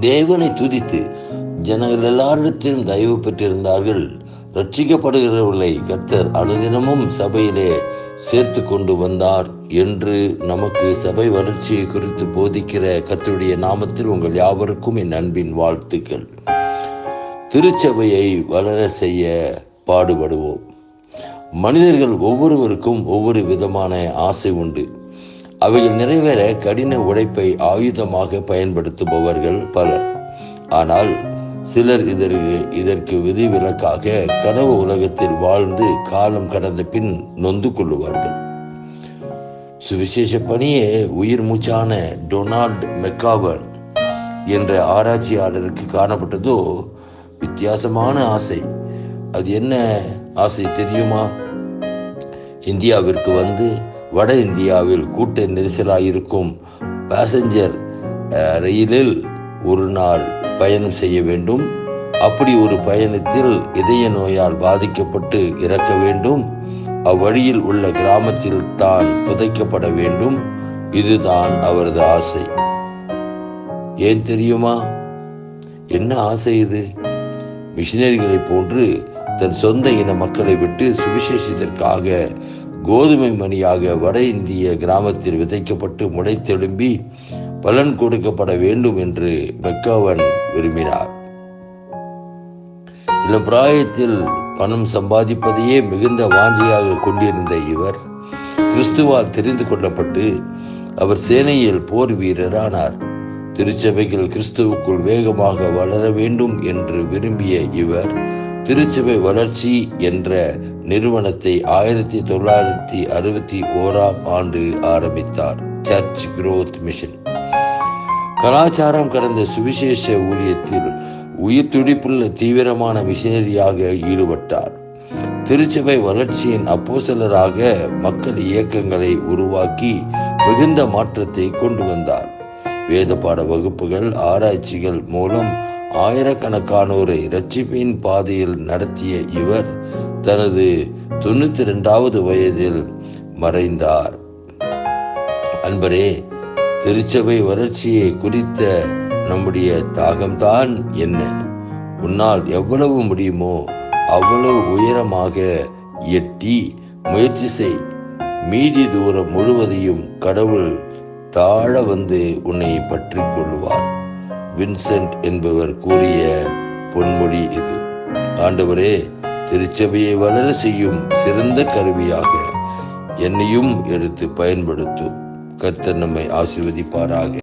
தேவனை துதித்து ஜனங்கள் எல்லாரிடத்திலும் தயவு பெற்றிருந்தார்கள். ரட்சிக்கப்படுகிறவர்களை கர்த்தர் அனுதினமும் சபையிலே சேர்த்து கொண்டு வந்தார் என்று நமக்கு சபை வளர்ச்சியை குறித்து போதிக்கிற கர்த்தருடைய நாமத்தில் உங்கள் யாவருக்கும் என் அன்பின் வாழ்த்துக்கள். திருச்சபையை வளர செய்ய பாடுபடுவோம். மனிதர்கள் ஒவ்வொருவருக்கும் ஒவ்வொரு விதமான ஆசை உண்டு. அவைகள் நிறைவேற கடின உழைப்பை ஆயுதமாக பயன்படுத்துபவர்கள் பலர். ஆனால் சிலர் இதற்கு இதற்கு விதிவிலக்காக கனவு உலகத்தில் வாழ்ந்து காலம் கடந்த பின் நொந்து கொள்ளுவார்கள். சுவிசேஷ பணியே உயிர் மூச்சான டொனால்ட் மெக்காவன் என்ற ஆராய்ச்சியாளருக்கு காணப்பட்டதோ வித்தியாசமான ஆசை. அது என்ன ஆசை தெரியுமா? இந்தியாவிற்கு வந்து வட இந்தியாவில் கூட்ட நெரிசலாயிருக்கும் பேசஞ்சர் ரயிலில் ஒரு நாள் பயணம் செய்ய வேண்டும். அப்படி ஒரு பயணத்தில் இதய நோயால் பாதிக்கப்பட்டு இறக்க வேண்டும். அவ்வழியில் உள்ள கிராமத்தில் தான் புதைக்கப்பட வேண்டும். இதுதான் அவரது ஆசை. ஏன் தெரியுமா? என்ன ஆசை இது? மிஷினரிகளைப் போன்று தன் சொந்த இன மக்களை விட்டு சுவிசேஷத்திற்காக கோதுமை மணியாக வட இந்திய கிராமத்தில் விதைக்கப்பட்டு முளைத்தெழும்பி பலன் கொடுக்கப்பட வேண்டும் என்று மெக்காவன் விரும்பினார். இளம் பிராயத்தில் பணம் சம்பாதிப்பதையே மிகுந்த வாஞ்சியாக கொண்டிருந்த இவர் கிறிஸ்துவால் தெரிந்து கொள்ளப்பட்டு அவர் சேனையில் போர் வீரரானார். திருச்சபைகள் கிறிஸ்துவுக்குள் வேகமாக வளர வேண்டும் என்று விரும்பிய இவர் திருச்சபை வளர்ச்சி என்ற நிறுவனத்தை ஆயிரத்தி தொள்ளாயிரத்தி அறுபத்தி ஓராம் ஆண்டு ஆரம்பித்தார். சர்ச் குரோத் மிஷன் கலாச்சாரம் கடந்த சுவிசேஷ ஊழியத்தில் உயிர் துடிப்புள்ள தீவிரமான மிஷினரியாக ஈடுபட்டார். திருச்சபை வளர்ச்சியின் அப்போசலராக மக்கள் இயக்கங்களை உருவாக்கி மிகுந்த மாற்றத்தை கொண்டு வந்தார். வேத பாட வகுப்புகள் ஆராய்ச்சிகள் மூலம் ஆயிரக்கணக்கானோரை இரட்சிப்பின் பாதையில் நடத்திய இவர் தனது தொண்ணூத்தி இரண்டாவது வயதில் மறைந்தார். அன்பரே திருச்சபை வளர்ச்சியை குறித்த நம்முடைய தாகம்தான் என்ன? உன்னால் எவ்வளவு முடியுமோ அவ்வளவு உயரமாக எட்டி முயற்சி செய். மீதி தூரம் முழுவதையும் கடவுள் தாழ வந்து உன்னை பற்றி கொள்வார். வின்சென்ட் என்பவர் கூறிய பொன்மொழி இது. ஆண்டவரே திருச்சபையை வளர செய்யும் சிறந்த கருவியாக என்னையும் எடுத்து பயன்படுத்தும் கர்த்தர் நம்மை ஆசிர்வதிப்பாராக.